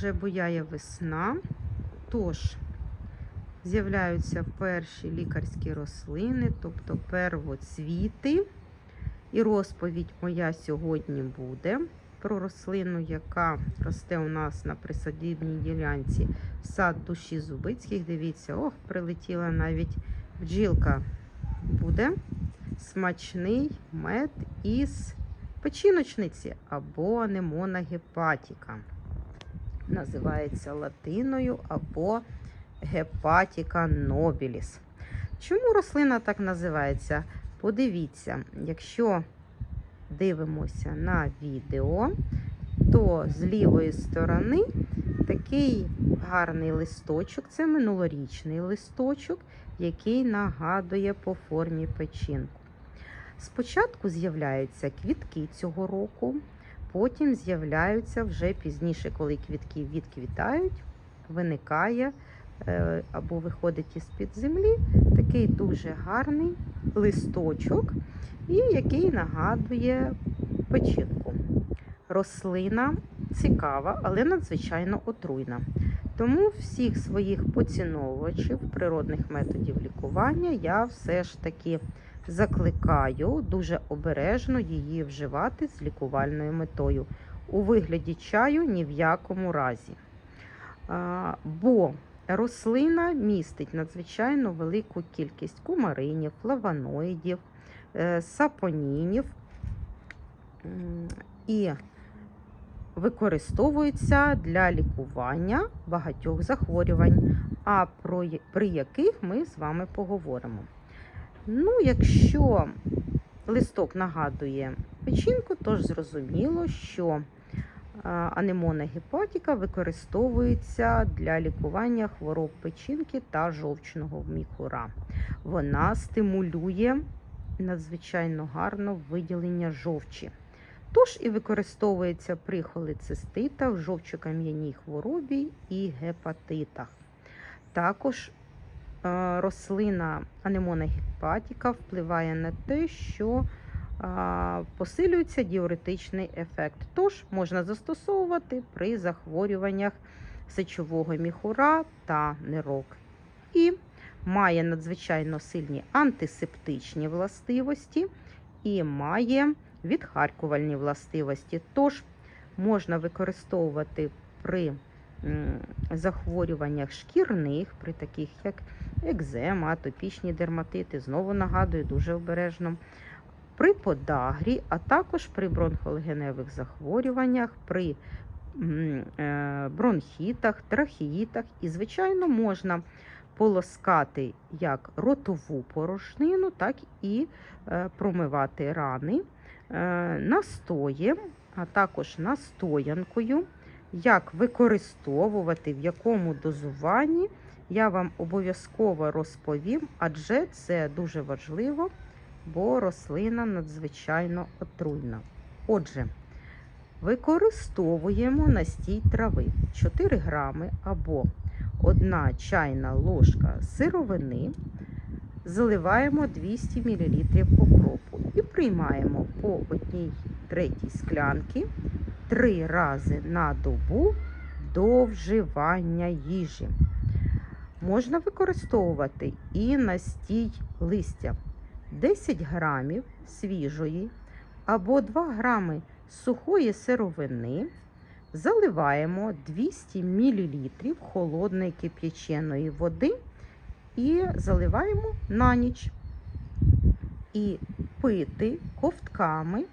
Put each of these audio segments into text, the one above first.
вже буяє весна, тож з'являються перші лікарські рослини, тобто первоцвіти. І розповідь моя сьогодні буде про рослину, яка росте у нас на присадибній ділянці в сад душі Зубицьких. Дивіться, ох, прилетіла навіть бджілка. Буде смачний мед із печіночниці або анемона гепатіка. Називається латиною або гепатіка нобіліс. Чому рослина так називається? Подивіться, якщо дивимося на відео, то з лівої сторони такий гарний листочок, це минулорічний листочок, який нагадує по формі печінку. Спочатку з'являються квітки цього року, потім з'являються вже пізніше, коли квітки відквітають, виникає е, або виходить із-під землі такий дуже гарний листочок, і який нагадує печінку. Рослина цікава, але надзвичайно отруйна. Тому всіх своїх поціновувачів природних методів лікування я все ж таки закликаю дуже обережно її вживати з лікувальною метою. У вигляді чаю ні в якому разі. Бо рослина містить надзвичайно велику кількість кумаринів, флавоноїдів, е, сапонінів і використовується для лікування багатьох захворювань, а про, при яких ми з вами поговоримо. Ну, якщо листок нагадує печінку, то ж зрозуміло, що анемона гепатіка використовується для лікування хвороб печінки та жовчного міхура. Вона стимулює надзвичайно гарно виділення жовчі. Тож і використовується при холециститах, жовчокам'яній хворобі і гепатитах. Також е, рослина анемона гепатіка впливає на те, що посилюється діуретичний ефект. Тож можна застосовувати при захворюваннях сечового міхура та нирок. І має надзвичайно сильні антисептичні властивості і має відхаркувальні властивості. Тож можна використовувати при захворюваннях шкірних, при таких як екзема, атопічні дерматити. Знову нагадую, дуже обережно при подагрі, а також при бронхолегеневих захворюваннях, при е, бронхітах, трахеїтах. І, звичайно, можна полоскати як ротову порожнину, так і е, промивати рани е, настоєм, а також настоянкою. Як використовувати, в якому дозуванні, я вам обов'язково розповім, адже це дуже важливо бо рослина надзвичайно отруйна. Отже, використовуємо настій трави 4 грами або 1 чайна ложка сировини, заливаємо 200 мл окропу і приймаємо по 1 третій склянки 3 рази на добу до вживання їжі. Можна використовувати і настій листя. 10 грамів свіжої або 2 грами сухої сировини заливаємо 200 мл холодної кип'яченої води і заливаємо на ніч. І пити ковтками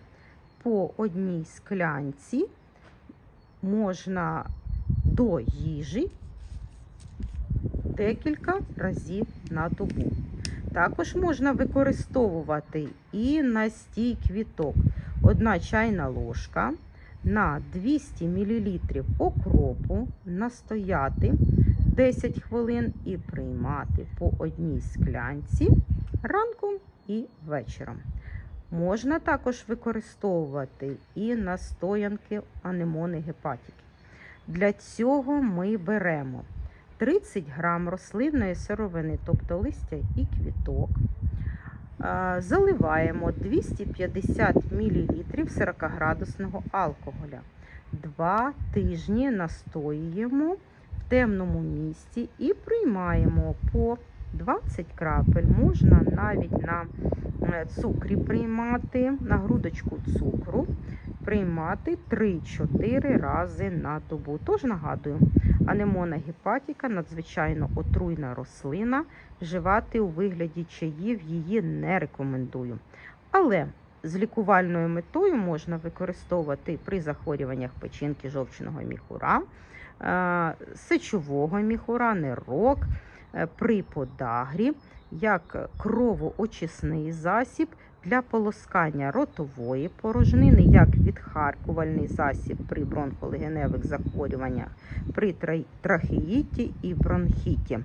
по одній склянці можна до їжі декілька разів на добу. Також можна використовувати і настій квіток. Одна чайна ложка на 200 мл окропу настояти 10 хвилин і приймати по одній склянці ранком і вечором. Можна також використовувати і настоянки анемони гепатіки. Для цього ми беремо 30 грам рослинної сировини, тобто листя і квіток. Заливаємо 250 мл 40-градусного алкоголя. два тижні настоюємо в темному місці і приймаємо по 20 крапель. Можна навіть на цукрі приймати, на грудочку цукру приймати 3-4 рази на добу. Тож нагадую, анемона гепатіка надзвичайно отруйна рослина. Вживати у вигляді чаїв її не рекомендую. Але з лікувальною метою можна використовувати при захворюваннях печінки жовчного міхура, е, сечового міхура, нирок, е, при подагрі, як кровоочисний засіб для полоскання ротової порожнини, як відхаркувальний засіб при бронхолегеневих захворюваннях, при тра- трахеїті і бронхіті.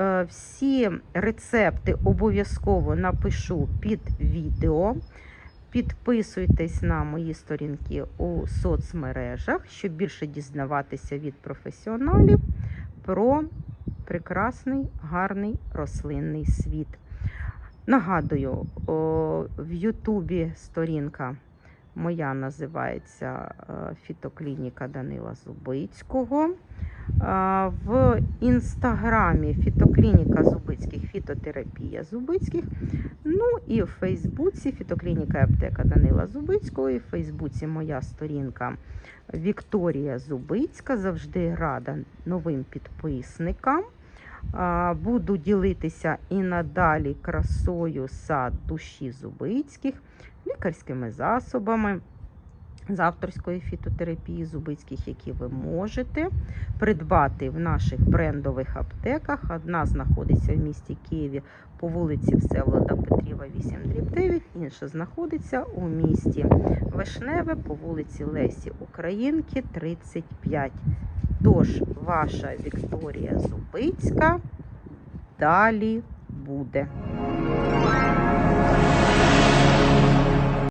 Е, Всі рецепти обов'язково напишу під відео. Підписуйтесь на мої сторінки у соцмережах, щоб більше дізнаватися від професіоналів про прекрасний гарний рослинний світ. Нагадую, о, в Ютубі сторінка моя називається е, Фітоклініка Данила Зубицького. А, В інстаграмі Фітоклініка Зубицьких, фітотерапія Зубицьких. Ну і в Фейсбуці Фітоклініка і аптека Данила Зубицького. І в Фейсбуці моя сторінка Вікторія Зубицька. Завжди рада новим підписникам. Буду ділитися і надалі красою сад душі Зубицьких, лікарськими засобами з авторської фітотерапії Зубицьких, які ви можете придбати в наших брендових аптеках. Одна знаходиться в місті Києві по вулиці Всеволода Петріва, 8 9, інша знаходиться у місті Вишневе по вулиці Лесі Українки, 35. Тож, ваша Вікторія Зубицька далі буде.